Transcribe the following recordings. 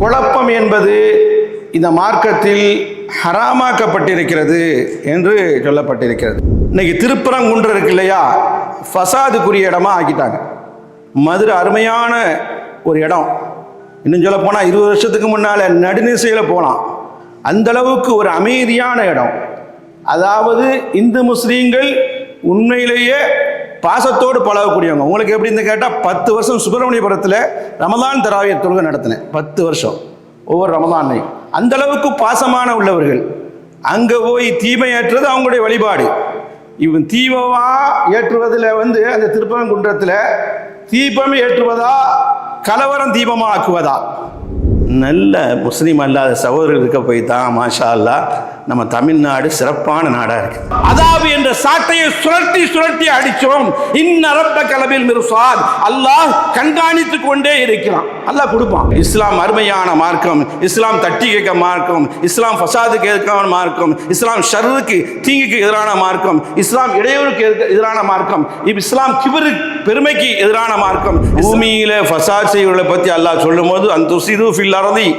குழப்பம் என்பது இந்த மார்க்கத்தில் ஹராமாக்கப்பட்டிருக்கிறது என்று சொல்லப்பட்டிருக்கிறது. இன்னைக்கு திருப்பரங்குன்றம் இருக்கு இல்லையா? ஃபசாதுக்குரிய இடமா ஆக்கிட்டாங்க. மதுரை அருமையான ஒரு இடம். இன்னும் சொல்ல போனால் இருபது வருஷத்துக்கு முன்னால் நடுநிசையில் போகலாம் அந்தளவுக்கு ஒரு அமைதியான இடம். அதாவது இந்து முஸ்லீம்கள் உண்மையிலேயே பாசத்தோடு பழகக்கூடியவங்க. உங்களுக்கு எப்படின்னு கேட்டால் பத்து வருஷம் சுப்பிரமணியபுரத்தில் ரமதான் தராவிய தொழுகை நடத்தினேன். பத்து வருஷம். ஒவ்வொரு ரமதானையும் அந்த அளவுக்கு பாசமான உள்ளவர்கள். அங்கே போய் தீமை ஏற்றுறது அவங்களுடைய வழிபாடு. இவன் தீபமா ஏற்றுவதில் வந்து அந்த திருப்பரங்குன்றத்தில் தீபம் ஏற்றுவதா கலவரம் தீபமாக ஆக்குவதா நல்ல முஸ்லீம் அல்லாத சகோதரர்கள் இருக்க போய் தான் மாஷா அல்லா நம்ம தமிழ்நாடு சிறப்பான நாடா இருக்கு. அதாவு என்ற சாட்டையை சுழட்டி சுழட்டி அடிச்சோம். இன்னரப்ப கலபில் மிருசாத். அல்லாஹ் கண்காணித்து கொண்டே இருக்கிறான். அல்லாஹ் கொடுப்பான். இஸ்லாம் அருமையான மார்க்கம். இஸ்லாம் தட்டி கேட்க மார்க்கம். இஸ்லாம் ஃபசாதுக்கு எதிரான மார்க்கம். இஸ்லாம் ஷர்ருக்கு தீங்குக்கு எதிரான மார்க்கம். இஸ்லாம் இடையூறுக்கு எதிர- எதிரான மார்க்கம். இஸ்லாம் கிபரு பெருமைக்கு எதிரான மார்க்கம். பூமியில ஃபசாத் செய்வர்களை பத்தி அல்லாஹ் சொல்லும்போது அந்த சிறு ஃபில் அறதி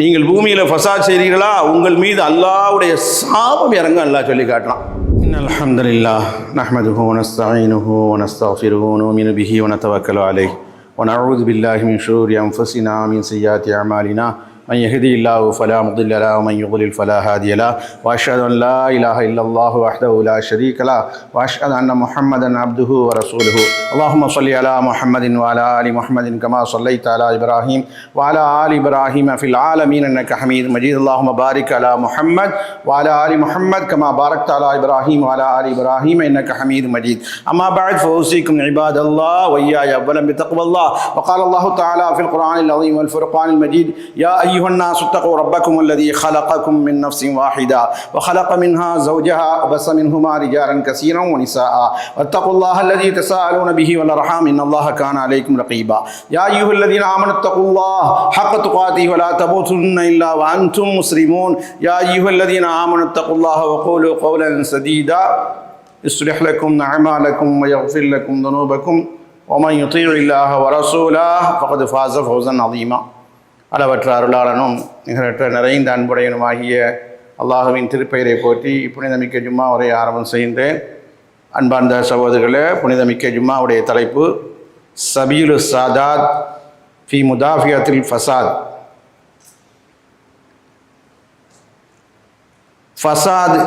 நீங்கள் பூமியில ஃபசாத் செய்கிறீர்களா உங்கள் மீது அல்லாஹ்வுடைய சாபம் இறங்க அல்லாஹ் சொல்லி காட்டுறான் إن الحمد لله نحمده ونستعينه ونستغفره ونؤمن به ونتوكل عليه ونعوذ بالله من شرور أنفسنا ومن سيئات أعمالنا من يهدي الله فلا مضل له ومن يضلل فلا هادي له. وأشهد أن لا إله إلا الله وحده لا شريك له وأشهد أن محمدا عبده ورسوله. اللهم صل على محمد وعلى آل محمد كما صليت على إبراهيم وعلى آل إبراهيم في العالمين إنك حميد مجيد. اللهم بارك على محمد وعلى آل محمد كما باركت على إبراهيم وعلى آل إبراهيم إنك حميد مجيد. أما بعد فأوصيكم عباد الله وإياي. اولا بتقوى الله. وقال الله تعالى في القرآن العظيم والفرقان المجيد يا أيها الناس اتقوا ربكم الذي خلقكم من نفس واحدة وخلق منها زوجها وبث منهما رجالا كثيرا ونساء واتقوا الله الذي تساءلون به والأرحام إن الله كان عليكم رقيبا. يا أيها الذين آمنوا اتقوا الله حق تقاته ولا تموتن إلا وأنتم مسلمون. يا أيها الذين آمنوا اتقوا الله وقولوا قولا سديدا. يصلح لكم أعمالكم ويغفر لكم ذنوبكم ومن يطيع الله ورسوله فقد فاز فوزا عظيما. அளவற்ற அருளாளனும் நிகரற்ற நிறைந்த அன்புடையனும் ஆகிய அல்லாஹுவின் திருப்பெயரை போற்றி புனிதமிக்க ஜும்மா உரை ஆரம்பம் செய்கின்றேன். அன்பார்ந்த சகோதரர்களே புனிதமிக்க ஜும்மாவுடைய தலைப்பு சபீலு சாதாத் ஃபி முதாஃபியத்தில் ஃபசாத். ஃபசாத்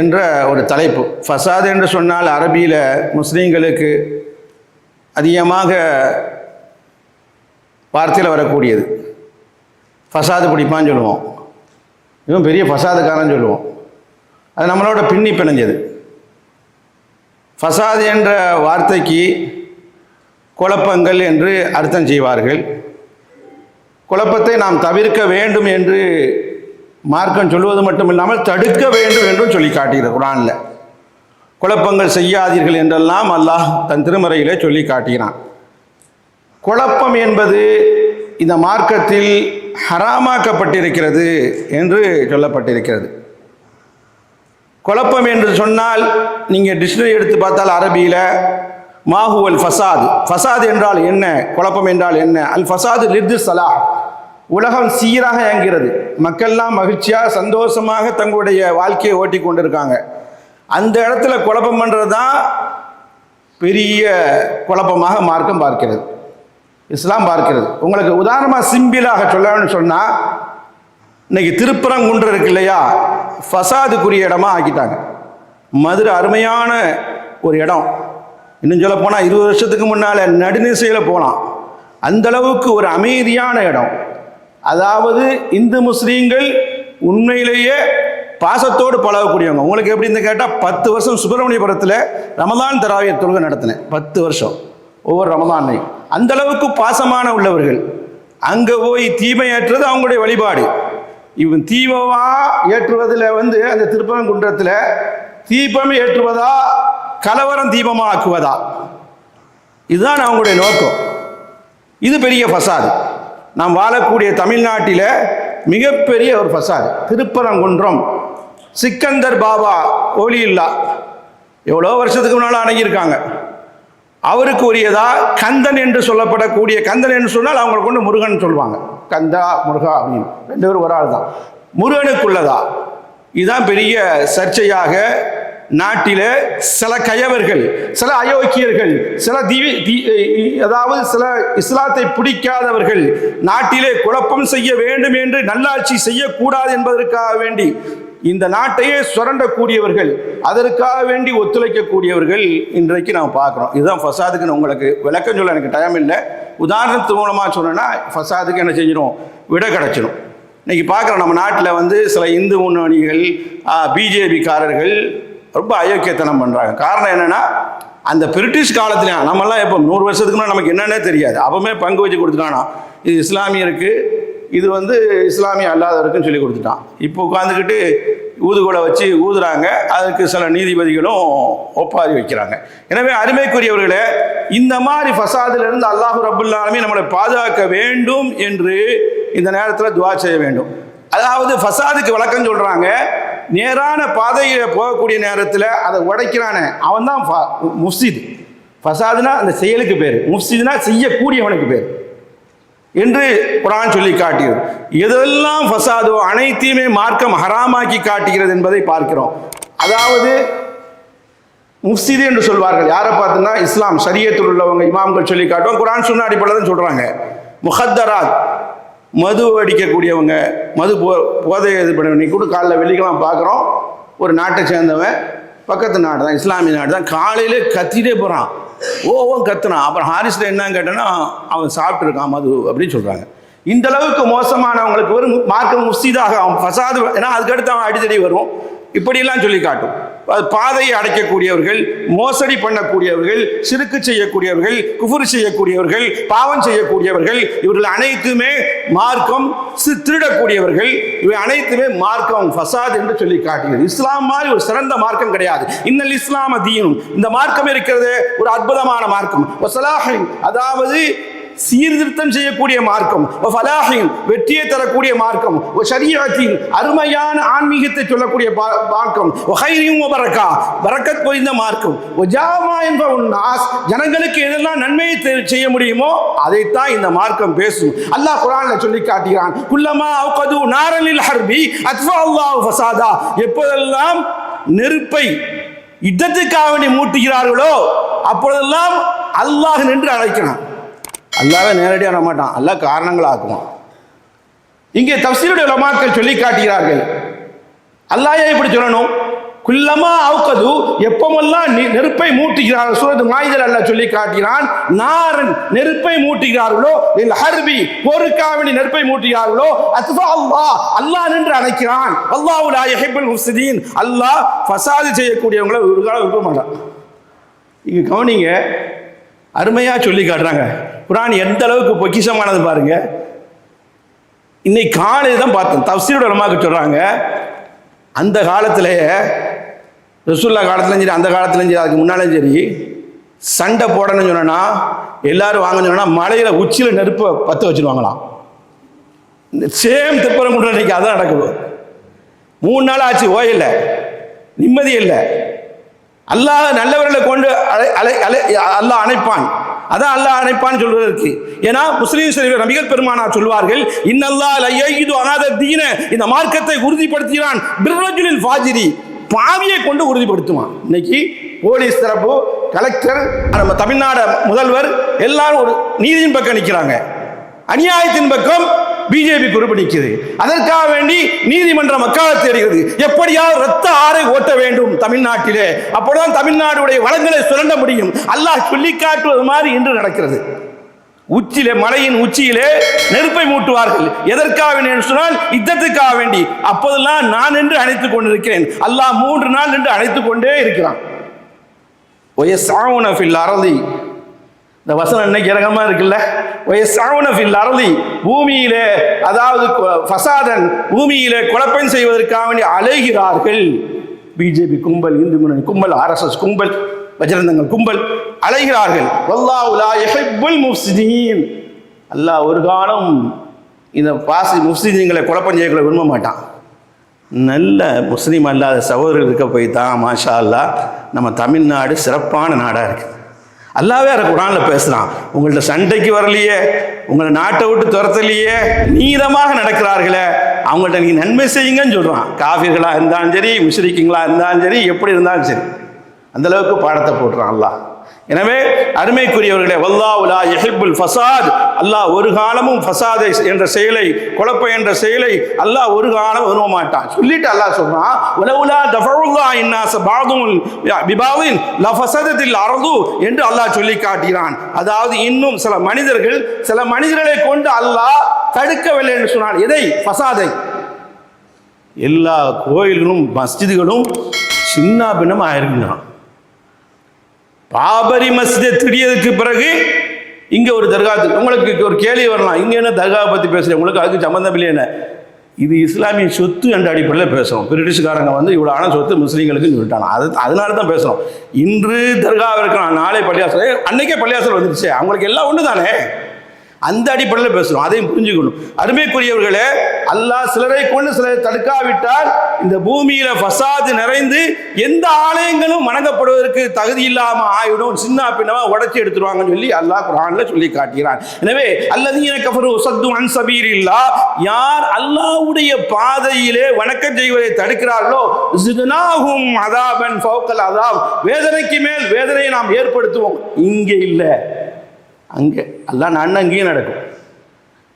என்ற ஒரு தலைப்பு. ஃபசாத் என்று சொன்னால் அரபியில் முஸ்லீம்களுக்கு அதிகமாக வார்த்தையில் வரக்கூடியது. ஃபசாது பிடிப்பான்னு சொல்லுவோம். இவன் பெரிய ஃபசாதுக்காரன் சொல்லுவோம். அது நம்மளோட பின்னி பிணைஞ்சது. ஃபசாது என்ற வார்த்தைக்கு குழப்பங்கள் என்று அர்த்தம் செய்வார்கள். குழப்பத்தை நாம் தவிர்க்க வேண்டும் என்று மார்க்கம் சொல்வது மட்டும் இல்லாமல் தடுக்க வேண்டும் என்றும் சொல்லி காட்டுகிறது குரானில். குழப்பங்கள் செய்யாதீர்கள் என்றெல்லாம் அல்லாஹ் தன் திருமறையிலே சொல்லி காட்டுகிறான். குழப்பம் என்பது இந்த மார்க்கத்தில் ஹராமாக்கப்பட்டிருக்கிறது என்று சொல்லப்பட்டிருக்கிறது. குழப்பம் என்று சொன்னால் நீங்கள் டிக்ஷனரி எடுத்து பார்த்தால் அரபியில் மாஹுவல் ஃபசாத். ஃபசாத் என்றால் என்ன? குழப்பம் என்றால் என்ன? அல் ஃபசாது லிர்து சலாஹ். உலகம் சீராக இயங்குகிறது. மக்கள்லாம் மகிழ்ச்சியாக சந்தோஷமாக தங்களுடைய வாழ்க்கையை ஓட்டி கொண்டிருக்காங்க. அந்த இடத்துல குழப்பம் பண்ணுறது தான் பெரிய குழப்பமாக மார்க்கம் பார்க்கிறது. இஸ்லாம் பார்க்கிறது. உங்களுக்கு உதாரணமாக சிம்பிளாக சொல்லணும்னு சொன்னால் இன்னைக்கு திருப்பரங்குன்றம் இருக்கு இல்லையா? ஃபசாதுக்குரிய இடமா ஆக்கிட்டாங்க. மதுரை அருமையான ஒரு இடம். இன்னும் சொல்ல போனால் இருபது வருஷத்துக்கு முன்னால் நடுநிசையில் போகலாம் அந்த அளவுக்கு ஒரு அமைதியான இடம். அதாவது இந்து முஸ்லீம்கள் உண்மையிலேயே பாசத்தோடு பழகக்கூடியவங்க. உங்களுக்கு எப்படின்னு கேட்டால் பத்து வருஷம் சுப்பிரமணியபுரத்தில் ரமதான் தராவிய தொழுகை நடத்தினேன். பத்து வருஷம். ஒவ்வொரு ரமதானையும் அந்த அளவுக்கு பாசமான உள்ளவர்கள். அங்கே போய் தீமை ஏற்றுறது அவங்களுடைய வழிபாடு. இவன் தீபமா ஏற்றுவதில் வந்து அந்த திருப்பரங்குன்றத்தில் தீபம் ஏற்றுவதா கலவரம் தீபமாக ஆக்குவதா இதுதான் அவங்களுடைய நோக்கம். இது பெரிய ஃபசாது. நாம் வாழக்கூடிய தமிழ்நாட்டில் மிகப்பெரிய ஒரு ஃபசாது. திருப்பரங்குன்றம். சிக்கந்தர் பாபா ஒலியில்லா எவ்வளோ வருஷத்துக்கு முன்னால் அணுகியிருக்காங்க அவருக்கு உரியதா கந்தன் என்று சொல்லப்படக்கூடிய கந்தன் என்று சொன்னால் அவங்களை கொண்டு முருகன் சொல்லுவாங்க. கந்தா முருகா அப்படின்னு. ரெண்டு பேரும் ஒரு ஆள் தான் முருகனுக்குள்ளதா. இதுதான் பெரிய சர்ச்சையாக நாட்டில் சில கயவர்கள் சில அயோக்கியர்கள் சில தீவி தீ- அதாவது சில இஸ்லாத்தை பிடிக்காதவர்கள் நாட்டிலே குழப்பம் செய்ய வேண்டும் என்று நல்லாட்சி செய்யக்கூடாது என்பதற்காக வேண்டி இந்த நாட்டையே சுரண்டக்கூடியவர்கள் அதற்காக வேண்டி ஒத்துழைக்கக்கூடியவர்கள் இன்றைக்கு நாம் பார்க்குறோம். இதுதான் ஃபசாதுக்கு நான் உங்களுக்கு விளக்கம் சொல்ல எனக்கு டைம் இல்லை. உதாரணத்து மூலமாக சொன்னேன்னா ஃபசாதுக்கு என்ன செஞ்சிடும் விட கிடச்சிடும் இன்றைக்கி பார்க்குறோம் நம்ம நாட்டில் வந்து சில இந்து முன்னணிகள் பிஜேபிக்காரர்கள் ரொம்ப அயோக்கியத்தனம் பண்ணுறாங்க காரணம் என்னென்னா அந்த பிரிட்டிஷ் காலத்துலையா நம்மலாம் இப்போ நூறு வருஷத்துக்கு முன்னாடி நமக்கு என்னென்னே தெரியாது. அப்பவுமே பங்கு வச்சு கொடுத்துட்டானா? இது இஸ்லாமியருக்கு இது வந்து இஸ்லாமிய அல்லாதவருக்குன்னு சொல்லி கொடுத்துட்டான். இப்போ உட்காந்துக்கிட்டு ஊதுகோலை வச்சு ஊதுறாங்க. அதுக்கு சில நீதிபதிகளும் ஒப்பாரி வைக்கிறாங்க. எனவே அருமைக்குரியவர்களே இந்த மாதிரி ஃபசாதிலிருந்து அல்லாஹு ரபுல்லாலுமே நம்மளை பாதுகாக்க வேண்டும் என்று இந்த நேரத்தில் துவா செய்ய வேண்டும். அதாவது ஃபசாதுக்கு வழக்கம் சொல்கிறாங்க நேரான பாதையில் போகக்கூடிய நேரத்தில் அதை உடைக்கிறானே. அவன் தான் முஃப்சித். ஃபசாதுனா அந்த செயலுக்கு பேர். முஃப்சித்னா செய்யக்கூடியவனுக்கு பேர். என்று குரான் சொல்லி காட்டுகிறது எதெல்லாம் ஃபசாதோ அனைத்தையுமே மார்க்கம் ஹராமாக்கி காட்டுகிறது என்பதை பார்க்கிறோம். அதாவது முஃப்சிது என்று சொல்வார்கள். யாரை பார்த்தோன்னா இஸ்லாம் சரியத்தில் உள்ளவங்க இமாம்கள் சொல்லி காட்டுவோம் குரான் சொன்ன அடிப்படையில் தான் சொல்கிறாங்க முஹத்தராத் மது அடிக்கக்கூடியவங்க மது போ போதை இது பண்ண நீ கூட காலைல வெள்ளிக்கெல்லாம் பார்க்குறோம். ஒரு நாட்டை சேர்ந்தவன் பக்கத்து நாடு தான் இஸ்லாமிய நாடு தான் காலையிலே கத்திட்டே போகிறான் ஓவன் கத்துனான். அப்புறம் ஹாரிஸில் என்னன்னு கேட்டேன்னா அவன் சாப்பிட்ருக்கான் மது அப்படின்னு சொல்கிறாங்க இந்த அளவுக்கு மோசமானவங்களுக்கு ஒரு மார்க்கம் முஸ்தீதாக அவன் ஃபசாது ஏன்னா அதுக்கடுத்து அவன் அடித்தடி வரும். இப்படியெல்லாம் சொல்லி காட்டும். பாதையை அடைக்கக்கூடியவர்கள் மோசடி பண்ணக்கூடியவர்கள் சிறுக்கு செய்யக்கூடியவர்கள் குஃபுர் செய்யக்கூடியவர்கள் பாவம் செய்யக்கூடியவர்கள் இவர்கள் அனைத்துமே மார்க்கம் சி- திருடக்கூடியவர்கள். இவை அனைத்துமே மார்க்கம் ஃபசாத் என்று சொல்லி காட்டுகிறது. இஸ்லாம் மாதிரி ஒரு சிறந்த மார்க்கம் கிடையாது. இன்னல் இஸ்லாம தீனும். இந்த மார்க்கம் இருக்கிறது ஒரு அற்புதமான மார்க்கம். அதாவது சீர்திருத்தம் செய்யக்கூடிய மார்க்கம் வெற்றியை தரக்கூடிய மார்க்கம் ஒ அருமையான ஆன்மீகத்தை சொல்லக்கூடிய பா- மார்க்கம் ஒ ஹைரியும் பொறிந்த மார்க்கம் ஜனங்களுக்கு எதெல்லாம் நன்மையை செய்ய முடியுமோ அதைத்தான் இந்த மார்க்கம் பேசும். அல்லாஹ் குரான்ல சொல்லி காட்டுகிறான் குல்லமா அவுகது நாரலில் ஹர்பி அத்வா அல்லாஹ் ஃபசாதா. எப்போதெல்லாம் நெருப்பை யுத்தத்துக்காக வேண்டி மூட்டுகிறார்களோ அப்பொழுதெல்லாம் அல்லாஹ் நின்று அழைக்கிறான். அல்லாவே நேரடியாக வர மாட்டான். அல்லாஹ் காரணங்கள் ஆக்குவான் இங்கே தப்சீருடைய உலமாக்கள் சொல்லி காட்டுகிறார்கள். அல்லாஹ் இப்படி சொல்லணும்? குல்லமா அவுக்கது எப்பமெல்லாம் நெ- நெருப்பை மூட்டுகிறார்கள் சூரத் மாயுதல் அல்ல சொல்லி காட்டுகிறான் நாரன் நெருப்பை மூட்டுகிறார்களோ இல் ஹர்பி போருக்காவணி நெருப்பை மூட்டுகிறார்களோ அத்ஃபா அல்லாஹ் அல்லாஹ் நின்று அழைக்கிறான் அல்லாஹ் லா யுஹிப்புல் முஃப்ஸிதீன் அல்லாஹ் ஃபசாது செய்யக்கூடியவங்களை ஒரு காலம் விரும்ப மாட்டான் இங்க கவனிங்க அருமையாக சொல்லி காட்டுறாங்க. குரான் எந்த அளவுக்கு பொக்கிஷமானது பாருங்க. இன்னைக்கு காலையில் தான் பார்த்தேன். தப்சீரோட உலமாக்கு சொல்கிறாங்க அந்த காலத்திலேயே ரசுல்லா காலத்துலையும் சரி அந்த காலத்துலையும் சரி அதுக்கு முன்னாலும் சரி சண்டை போடணும்னு சொன்னா எல்லாரும் வாங்கன்னு சொன்னால் மலையில் உச்சியில் நெருப்பை பற்ற வச்சுருவாங்களாம். சேம் திப்பரம் திப்பரங்குன்ற இன்னைக்கு அதான் நடக்குது. மூணு நாள் ஆச்சு ஓயில்லை. நிம்மதி இல்லை. அல்லாஹ் நல்லவர்களை கொண்டு அலை அலை அலை அல்லாஹ் அணைப்பான். அதான் அல்லாஹ் அணைப்பான் சொல்வதற்கு ஏன்னா முஸ்லீம் செல்வர் நபிகள் பெருமானார் சொல்வார்கள் இன்னல்லா இது அனாத தீன. இந்த மார்க்கத்தை உறுதிப்படுத்துகிறான் பிர்ரஜுலில் ஃபாஜிரி. பாவியை கொண்டு உறுதிப்படுத்துவான். இன்னைக்கு போலீஸ் தரப்பு கலெக்டர் நம்ம தமிழ்நாடு முதல்வர் எல்லாரும் ஒரு நீதியின் பக்கம் நிற்கிறாங்க அநியாயத்தின் பக்கம் பிஜேபி குறிப்பு நிற்குது. அதற்காக வேண்டி நீதிமன்ற மக்களை தேடுகிறது எப்படியாவது ரத்த ஆறை ஓட்ட வேண்டும் தமிழ்நாட்டிலே. அப்போதான் தமிழ்நாடுடைய வளங்களை சுரண்ட முடியும். அல்லாஹ் சொல்லி காட்டுவது மாதிரி இன்று நடக்கிறது. உச்சியிலே மலையின் உச்சியிலே நெருப்பை மூட்டுவார்கள். எதற்காக என்று சொன்னால் யுத்தத்துக்காக வேண்டி. அப்போதெல்லாம் நான் என்று அழைத்துக் கொண்டிருக்கிறேன். அல்லாஹ் மூன்று நாள் என்று அழைத்துக் கொண்டே இருக்கிறான். ஒயசாவுன ஃபில் அரதி. இந்த வசனம் இன்னைக்கு இறங்கமா இருக்குல்ல? சாவனஃபில் ஃபில் பூமியிலே அதாவது ஃபசாதன் பூமியிலே குழப்பம் செய்வதற்காக வேண்டி அலைகிறார்கள். பிஜேபி கும்பல் இந்து முன்னணி கும்பல் ஆர்எஸ்எஸ் கும்பல் வஜ்ரந்தங்கள் கும்பல் அலைகிறார்கள். வல்லாஹு லா யுஹிப்புல் முஃப்ஸிதீன் அல்லாஹ் ஒரு காலம் இந்த பாசி முஃப்ஸிதீன்களை குழப்பம் செய்யக்கூட விரும்ப மாட்டான். நல்ல முஸ்லீம் அல்லாத சகோதரர்கள் இருக்க போய் தான் மாஷா அல்லாஹ் நம்ம தமிழ்நாடு சிறப்பான நாடாக இருக்குது அல்லாவே அதை குரானில் பேசுகிறான் உங்கள்ட்ட சண்டைக்கு வரலையே உங்களை நாட்டை விட்டு துரத்தலையே நீதமாக நடக்கிறார்களே அவங்கள்ட்ட நீங்கள் நன்மை செய்யுங்கன்னு சொல்கிறான் காஃபிர்களாக இருந்தாலும் சரி முஸ்ரிக்குங்களா இருந்தாலும் சரி எப்படி இருந்தாலும் சரி. அந்த அளவுக்கு பாடத்தை போட்டுறான் அல்லாஹ். எனவே அருமைக்குரியவர்களே வல்லாவுலா எஹிபுல் ஃபசாத் அல்லாஹ் ஒரு காலமும் ஃபசாதை என்ற செயலை குழப்பம் என்ற செயலை அல்லாஹ் ஒரு காலம் விரும்ப மாட்டான். சொல்லிட்டு அல்லாஹ் சொல்றான் உலவுலா தஃபருல்லா இன்னாச பாதும் பிபாவின் லஃபசதத்தில் அறது என்று அல்லாஹ் சொல்லி காட்டுகிறான். அதாவது இன்னும் சில மனிதர்கள் சில மனிதர்களை கொண்டு அல்லாஹ் தடுக்கவில்லை என்று சொன்னான். எதை? ஃபசாதை எல்லா கோயில்களும் மஸ்ஜிதுகளும் சின்ன பின்னம் ஆயிருக்கிறான் பாபரி மஸ்ஜிதை திடியதுக்கு பிறகு இங்க ஒரு தர்கா உங்களுக்கு ஒரு கேள்வி வரலாம். இங்க என்ன தர்காவை பத்தி பேசுறேன் உங்களுக்கு அதுக்கு சம்மந்தம் இல்லை என்ன? இது இஸ்லாமிய சொத்து என்ற அடிப்படையில் பேசுகிறோம் பிரிட்டிஷ்காரங்க வந்து இவ்வளோ ஆன சொத்து முஸ்லீம்களுக்கு சொல்லிட்டாங்க. அது அதனால தான் பேசுகிறோம் இன்று தர்கா இருக்கலாம் நாளை பள்ளியாசல் அன்னைக்கே பள்ளியாசல் வந்துருச்சு. அவங்களுக்கு எல்லாம் ஒன்று தானே அந்த அடிப்படையில் பேசுகிறோம் அதையும் புரிஞ்சுக்கணும். அருமைக்குரியவர்களே அல்லாஹ் சிலரை கொண்டு சிலரை தடுக்காவிட்டால் இந்த பூமியில ஃபசாது நிறைந்து எந்த ஆலயங்களும் வணங்கப்படுவதற்கு தகுதி இல்லாம ஆயிடும். சின்ன பின்னமா உடைச்சி எடுத்துருவாங்கன்னு சொல்லி அல்லாஹ் குரான்ல சொல்லி காட்டுகிறான். எனவே அல்லது கஃபரு சத்து அன் சபீரில்லா யார் அல்லாஹ்வுடைய பாதையிலே வணக்கம் செய்வதை தடுக்கிறார்களோ ஜிதுனாஹும் அதாபன் ஃபவுக்கல் அதாப். வேதனைக்கு மேல் வேதனையை நாம் ஏற்படுத்துவோம். இங்கே இல்லை. அங்கே. அல்லாஹ் நான் அங்கேயும் நடக்கும்.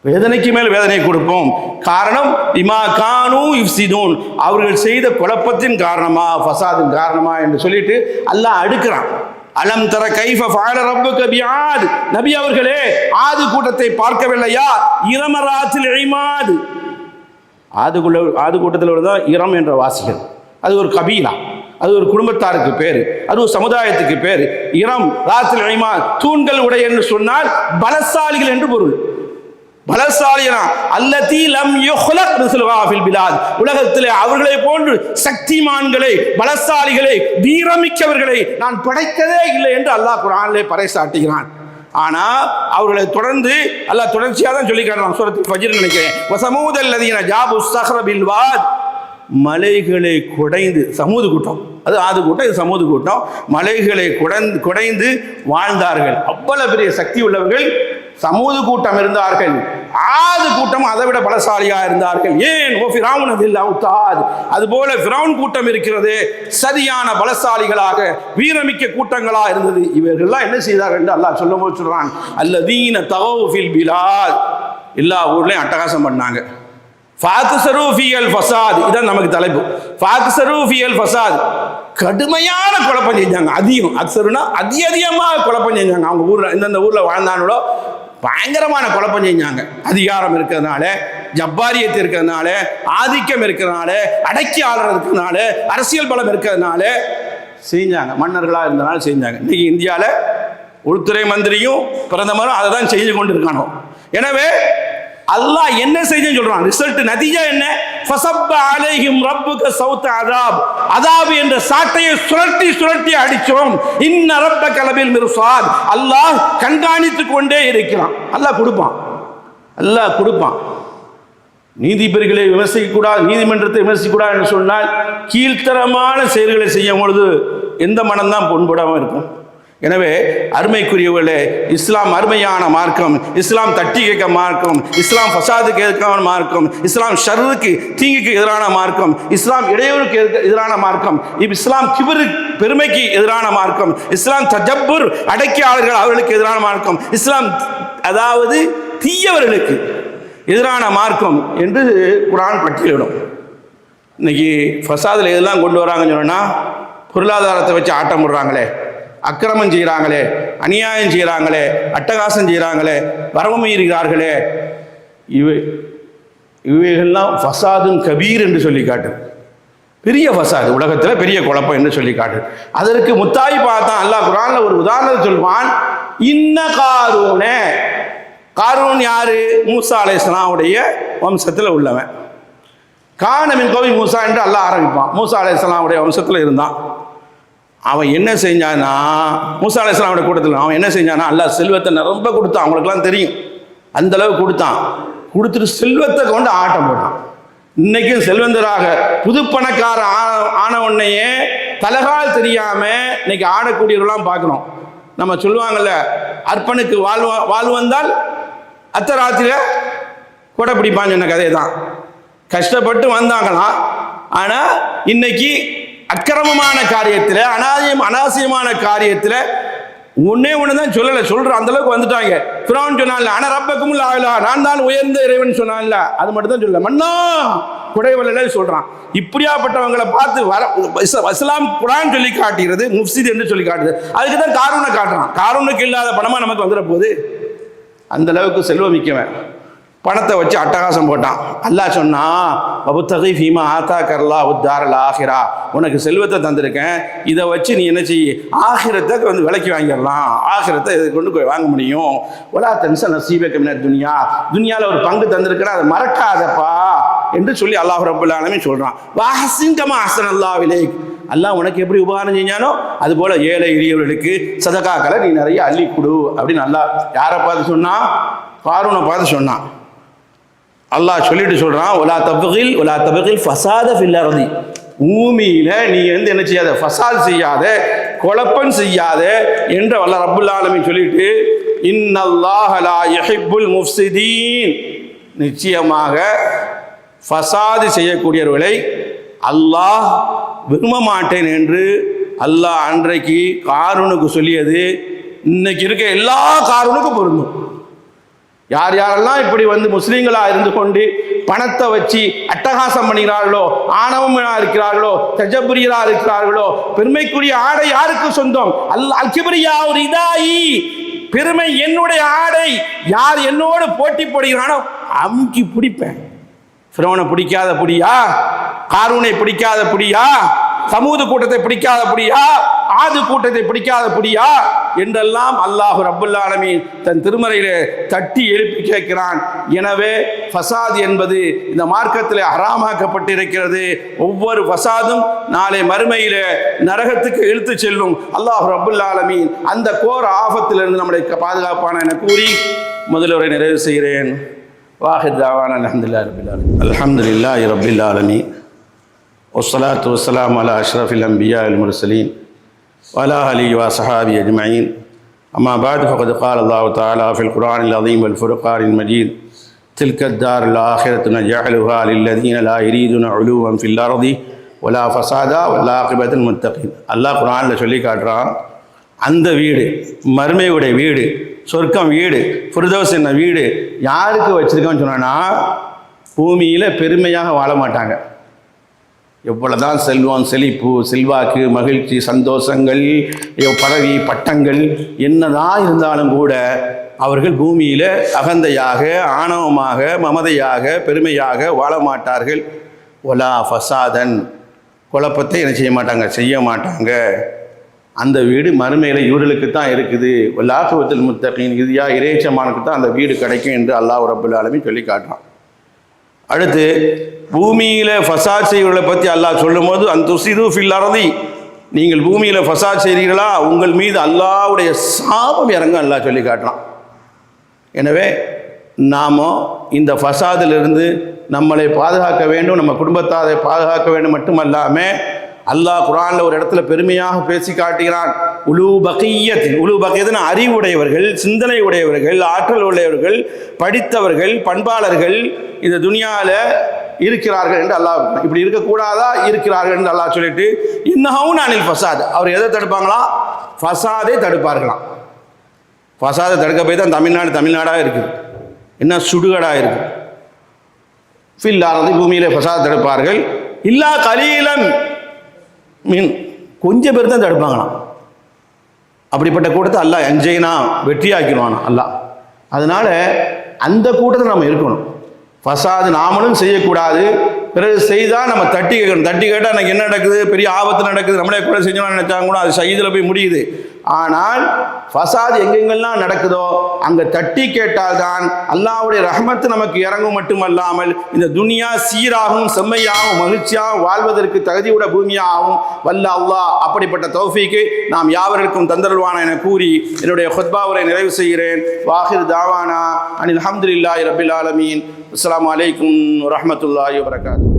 வேதனைக்கு மேல் வேதனை கொடுப்போம். காரணம் இமா கானு இஃப்சிதூன் அவர்கள் செய்த குழப்பத்தின் காரணமா ஃபசாதின் காரணமா என்று சொல்லிட்டு அல்லாஹ் அடுக்கிறான். அலம் தர கைஃப ஃபால ரப்புக பிஆத். நபி அவர்களே ஆது கூட்டத்தை பார்க்கவில்லையா? இரமராத்தில் இமாது. ஆதுக்குள்ள ஆது கூட்டத்தில் தான் இரம் என்ற வாசிகள். அது ஒரு கபீலா. அது ஒரு குடும்பத்தாருக்கு பேர். அது ஒரு சமுதாயத்துக்கு பேர். இரம் ராத்திரி ஐமா தூண்கள் உடை என்று சொன்னால் பலசாலிகள் என்று பொருள். பலசாலியனா அல்லதி லம் யுஹ்லக் மிஸ்லுஹா பிலாத். உலகத்திலே அவர்களை போன்று சக்திமான்களை பலசாலிகளை வீரமிக்கவர்களை நான் படைத்ததே இல்லை என்று அல்லாஹ் குரானிலே பறைசாட்டுகிறான். ஆனா அவர்களை தொடர்ந்து அல்லாஹ் தொடர்ச்சியாக தான் சொல்லி காட்டுறான் சூரத்துல் ஃபஜ்ர் நினைக்கிறேன். வசமூதல் ஜாபு ஸஹ்ர வாத். மலைகளை குடைந்து சமூது கூட்டம். அது ஆது கூட்டம் இது சமூது கூட்டம். மலைகளை குடைந்து குடைந்து வாழ்ந்தார்கள். அவ்வளவு பெரிய சக்தி உள்ளவர்கள் சமூது கூட்டம் இருந்தார்கள். ஆது கூட்டம் அதை விட பலசாலியா இருந்தார்கள். ஏன்? ஓ ஃபிரௌன் அதில் அதுபோல ஃபிரௌன் கூட்டம் இருக்கிறது சரியான பலசாலிகளாக வீரமிக்க கூட்டங்களா இருந்தது. இவர்கள்லாம் என்ன செய்தார்கள் என்று அல்லாஹ் சொல்லும் போது சொல்றான். அல்லதீன தகவுஃபில் பிலால். எல்லா ஊர்லயும் அட்டகாசம் பண்ணாங்க. ஃபாக்சரூஃபியல் ஃபசாத் இதான் நமக்கு தலைப்பு. ஃபாக்சரூஃபியல் ஃபசாத் கடுமையான குழப்பம் செஞ்சாங்க. அதிகம். அக்சருனா அதி அதிகமாக குழப்பம் செஞ்சாங்க. அவங்க ஊரில் இந்தந்த ஊரில் வாழ்ந்தானோட பயங்கரமான குழப்பம் செஞ்சாங்க. அதிகாரம் இருக்கிறதுனால ஜப்பாரியத்து இருக்கிறதுனால ஆதிக்கம் இருக்கிறதுனால அடக்கி ஆளுறது இருக்கிறதுனால அரசியல் பலம் இருக்கிறதுனால செஞ்சாங்க. மன்னர்களாக இருந்தனால செஞ்சாங்க. இன்னைக்கு இந்தியாவில் உள்துறை மந்திரியும் பிரதமரும் அதை தான் செய்து கொண்டு இருக்கானோ எனவே அல்லாஹ் என்ன செய்தேன்னு சொல்றான்? ரிசல்ட் நதிஜா என்ன? ஃபசப்ப அலைஹிம் ரப்புக சௌத்த அதாப். அதாப் என்ற சாட்டையை சுழட்டி சுழட்டி அடிச்சோம். இன்ன ரப்ப கலபில் மிர்சாத். அல்லாஹ் கண்காணித்து கொண்டே இருக்கிறான். அல்லாஹ் கொடுப்பான். அல்லாஹ் கொடுப்பான். நீதிபதிகளை விமர்சிக்கக்கூடாது நீதிமன்றத்தை விமர்சிக்கக்கூடாது என்று சொன்னால் கீழ்த்தரமான செயல்களை செய்யும் பொழுது எந்த மனம்தான் பொன்படாமல் இருக்கும். எனவே அருமைக்குரியவர்களே இஸ்லாம் அருமையான மார்க்கம் இஸ்லாம் தட்டி கேட்க மார்க்கம் இஸ்லாம் ஃபசாதுக்கு எதிர்க்கான மார்க்கம் இஸ்லாம் ஷர்ருக்கு தீங்குக்கு எதிரான மார்க்கம் இஸ்லாம் இடையூறுக்கு எதிரான மார்க்கம் இப் இஸ்லாம் கிபரு பெருமைக்கு எதிரான மார்க்கம் இஸ்லாம் தஜப்பூர் அடக்கியாளர்கள் அவர்களுக்கு எதிரான மார்க்கம் இஸ்லாம் அதாவது தீயவர்களுக்கு எதிரான மார்க்கம் என்று குரான் பட்டியலிடும். இன்னைக்கு ஃபசாதில் எதெல்லாம் கொண்டு வராங்கன்னு சொன்னால் பொருளாதாரத்தை வச்சு ஆட்டம் விடுறாங்களே அக்கிரமம் செய்கிறாங்களே அநியாயம் செய்கிறாங்களே அட்டகாசம் செய்கிறாங்களே வரவு மீறுகிறார்களே இவை இவைகள்லாம் ஃபசாதும் கபீர் என்று சொல்லி காட்டு பெரிய ஃபசாது உலகத்தில் பெரிய குழப்பம் என்று சொல்லி காட்டு அதற்கு முத்தாய் பார்த்தா அல்லாஹ் குரானில் ஒரு உதாரணத்தை சொல்வான் இன்ன காரூனே. காரூன் யாரு? மூசா அலைஹிஸ்ஸலாமுடைய வம்சத்தில் உள்ளவன். காணமின் கோவி மூசா என்று அல்லாஹ் ஆரம்பிப்பான். மூசா அலைஹிஸ்ஸலாமுடைய வம்சத்தில் இருந்தான். அவன் என்ன செஞ்சானா மூசா அலைஹிஸ்ஸலாமுடைய கூட்டத்தில் அவன் என்ன செஞ்சானா அல்ல செல்வத்தை நிரம்ப கொடுத்தான். அவங்களுக்குலாம் தெரியும். அந்தளவு கொடுத்தான். கொடுத்துட்டு செல்வத்தை கொண்டு ஆட்டம் போட்டான். இன்னைக்கும் செல்வந்தராக புது பணக்கார ஆன உடனேயே தலகால் தெரியாம இன்னைக்கு ஆடக்கூடியவர்களாம் பார்க்குறோம் நம்ம சொல்லுவாங்கல்ல அர்ப்பனுக்கு வாழ்வ வாழ் வந்தால் அத்தராத்திர கொடை பிடிப்பான்னு சொன்ன கதை தான் கஷ்டப்பட்டு வந்தாங்களாம். ஆனால் இன்னைக்கு அக்கிரமமான காரியத்தில் அனாதியம் அனாவசியமான காரியத்தில் ஒன்னே ஒன்று தான் சொல்லலை சொல்கிற அந்த அளவுக்கு வந்துட்டாங்க. ஃபிரௌன் சொன்னான்ல ஆனால் ரப்பக்கும் ஆகலா நான் தான் உயர்ந்த இறைவன் சொன்னான்ல. அது மட்டும் தான் சொல்லல. மன்னா குடைவல்ல சொல்றான். இப்படியாப்பட்டவங்களை பார்த்து வர இஸ்லா- இஸ்லாம் குரான் சொல்லி காட்டுகிறது முஃப்சித் என்று சொல்லி காட்டுது. அதுக்கு தான் காரூனை காட்டுறான். காரூனுக்கு இல்லாத பணமாக நமக்கு வந்துட போகுது அந்த அளவுக்கு செல்வம் மிக்கவன் பணத்தை வச்சு அட்டகாசம் போட்டான். அல்லாஹ் சொன்னா வபுத்தகை ஃபீமா ஆத்தா கர்லா உத்தாரல் ஆஹிரா. உனக்கு செல்வத்தை தந்திருக்கேன். இதை வச்சு நீ என்ன செய்ய ஆகிரத்தை வந்து விலைக்கு வாங்கிடலாம். ஆகிரத்தை இதை கொண்டு போய் வாங்க முடியும்? ஒலா தென்ச சீவக்கமின துனியா. துனியாவில் ஒரு பங்கு தந்திருக்கிறேன் அதை மறக்காதப்பா என்று சொல்லி அல்லாஹ் ரபுல் ஆலமீன் சொல்றான். வாஹசிங்கமா ஹசன் அல்லாவிலே அல்லாஹ் உனக்கு எப்படி உபகாரம் செஞ்சானோ அது போல ஏழை எளியவர்களுக்கு சதகாக்களை நீ நிறைய அள்ளி கொடு அப்படின்னு அல்லாஹ் யாரை பார்த்து சொன்னா? காரூனை பார்த்து சொன்னான். அல்லாஹ் சொல்லிட்டு சொல்றான் ஒலா தபகில் ஒலா தபகில் ஃபசாத ஃபில்லரதி பூமியில நீ வந்து என்ன செய்யாத? ஃபசாத் செய்யாத குழப்பம் செய்யாத என்ற வல்ல ரப்புல் ஆலமின் சொல்லிட்டு இன்னல்லாஹலா லா முஃப்சிதீன். நிச்சயமாக ஃபசாது செய்யக்கூடியவர்களை அல்லாஹ் விரும்ப மாட்டேன் என்று அல்லாஹ் அன்றைக்கு காரூனுக்கு சொல்லியது இன்னைக்கு இருக்க எல்லா காரூனுக்கும் பொருந்தும். யார் யாரெல்லாம் இப்படி வந்து முஸ்லீம்களா இருந்து கொண்டு பணத்தை வச்சு அட்டகாசம் பண்ணுகிறார்களோ ஆணவமா இருக்கிறார்களோ தஜபுரியரா இருக்கிறார்களோ பெருமைக்குரிய ஆடை யாருக்கு சொந்தம்? அல் அல்கிபரியா ஒரு இதாயி. பெருமை என்னுடைய ஆடை. யார் என்னோடு போட்டி போடுகிறானோ அமுக்கி பிடிப்பேன். ஃபிரௌனை பிடிக்காத புடியா? காரூனை பிடிக்காத புடியா? சமூக கூட்டத்தை பிடிக்காதபடியா ஆது கூட்டத்தை பிடிக்காதபடியா என்றெல்லாம் அல்லாஹு ரபுல்லாலமீன் தன் திருமறையிலே தட்டி எழுப்பி கேட்கிறான். எனவே ஃபசாத் என்பது இந்த மார்க்கத்தில் அறாமாக்கப்பட்டிருக்கிறது ஒவ்வொரு ஃபசாதும் நாளை மறுமையிலே நரகத்துக்கு இழுத்து செல்லும். அல்லாஹ் ரபுல்லாலமீன் அந்த கோர ஆபத்திலிருந்து நம்முடைய பாதுகாப்பான என கூறி முதல்வரை நிறைவு செய்கிறேன். வாஹிதாவான அலமதுல்லா ரபில்லா அலமதுல்லா ரபில்லாலமி والصلاة والسلام على أشرف الأنبياء المرسلين وعلى آله وصحابه أجمعين أما بعد فقد قال الله تعالى في القرآن العظيم والفرقان المجيد تلك الدار الآخرة نجعلها للذين لا يريدون علوا في الأرض ولا فسادا والعاقبة المتقين الله قرآن சொல்லி காட்டுறான் அந்த வீடு மறுமையுடைய வீடு சொர்க்கம் வீடு ஃபுர்தோஸ் என்ன வீடு யாருக்கு வச்சிருக்கோன்னு சொன்னா பூமியில் பெருமையாக வாழ மாட்டாங்க எவ்வளவுதான் செல்வம் செழிப்பு செல்வாக்கு மகிழ்ச்சி சந்தோஷங்கள் பதவி பட்டங்கள் என்னதான் இருந்தாலும் கூட அவர்கள் பூமியில் அகந்தையாக ஆணவமாக மமதையாக பெருமையாக வாழ மாட்டார்கள். ஒலா ஃபசாதன். குழப்பத்தை என்ன செய்ய மாட்டாங்க? செய்ய மாட்டாங்க. அந்த வீடு மறுமையில் இவர்களுக்கு தான் இருக்குது லாசுவத்தில் முத்தகின் இறுதியாக இறைச்சமானுக்கு தான் அந்த வீடு கிடைக்கும் என்று அல்லாஹ் ரபுல்லாலுமே சொல்லி காட்டுறான். அடுத்து பூமியில் ஃபசாத் செய்வர்களை பற்றி அல்லாஹ் சொல்லும்போது அந்த துசிது ஃபில் அறதி நீங்கள் பூமியில் ஃபசாத் செய்கிறீர்களா? உங்கள் மீது அல்லாஹ்வுடைய சாபம் இறங்க அல்லாஹ் சொல்லி காட்டுறான். எனவே நாம் இந்த ஃபசாதிலிருந்து நம்மளை பாதுகாக்க வேண்டும் நம்ம குடும்பத்தாரை பாதுகாக்க வேண்டும் மட்டுமல்லாமல் அல்லாஹ் குரானில் ஒரு இடத்துல பெருமையாக பேசி காட்டுகிறான். உலு பகையத்தின் உலு பகையத்தின் அறிவுடையவர்கள் சிந்தனை உடையவர்கள் ஆற்றல் உடையவர்கள் படித்தவர்கள் பண்பாளர்கள் இந்த துனியாவில் இருக்கிறார்கள் என்று அல்லாஹ் இப்படி இருக்கக்கூடாதா? இருக்கிறார்கள் என்று அல்லாஹ் சொல்லிட்டு இன்னஹவுன் அனில் ஃபசாத். அவர் எதை தடுப்பாங்களா? ஃபசாதை தடுப்பார்களாம். ஃபசாதை தடுக்க போய் தான் தமிழ்நாடு தமிழ்நாடாக இருக்குது. என்ன சுடுகடாக இருக்குது? ஃபில்லாரது பூமியில் ஃபசாதை தடுப்பார்கள். இல்லா கலீலன் மீன். கொஞ்சம் பேர் தான் தடுப்பாங்களாம். அப்படிப்பட்ட கூட்டத்தை அல்லாஹ் எஞ்சைனா வெற்றியாக்கிடுவானா அல்லாஹ். அதனால் அந்த கூட்டத்தில் நம்ம இருக்கணும். ஃபசாது நாமளும் செய்யக்கூடாது. பிறகு செய்தால் நம்ம தட்டி கேட்கணும். தட்டி கேட்டால் எனக்கு என்ன நடக்குது? பெரிய ஆபத்து நடக்குது. நம்மளே கூட செஞ்சோம்னு நினைச்சாங்க கூட அது சைதில் போய் முடியுது. ஆனால் ஃபசாத் எங்கெங்கெல்லாம் நடக்குதோ அங்கே தட்டி கேட்டால்தான் அல்லாவுடைய ரஹமத்து நமக்கு இறங்கும் மட்டுமல்லாமல் இந்த துனியா சீராகவும் செம்மையாகவும் மகிழ்ச்சியாகவும் வாழ்வதற்கு தகுதியுட பூமியாகவும் வல்ல அல்லாஹ் அப்படிப்பட்ட தௌஃபிக்கு நாம் யாவருக்கும் தந்தருள்வான என கூறி என்னுடைய ஹுத்பாவுரை நிறைவு செய்கிறேன். வாஹிர் தாவானா அனில் அஹமதுல்லாஹி ரபில் ஆலமீன். அஸ்லாம் அலைக்கும் வரமத்துல்லாஹி வரகாத்து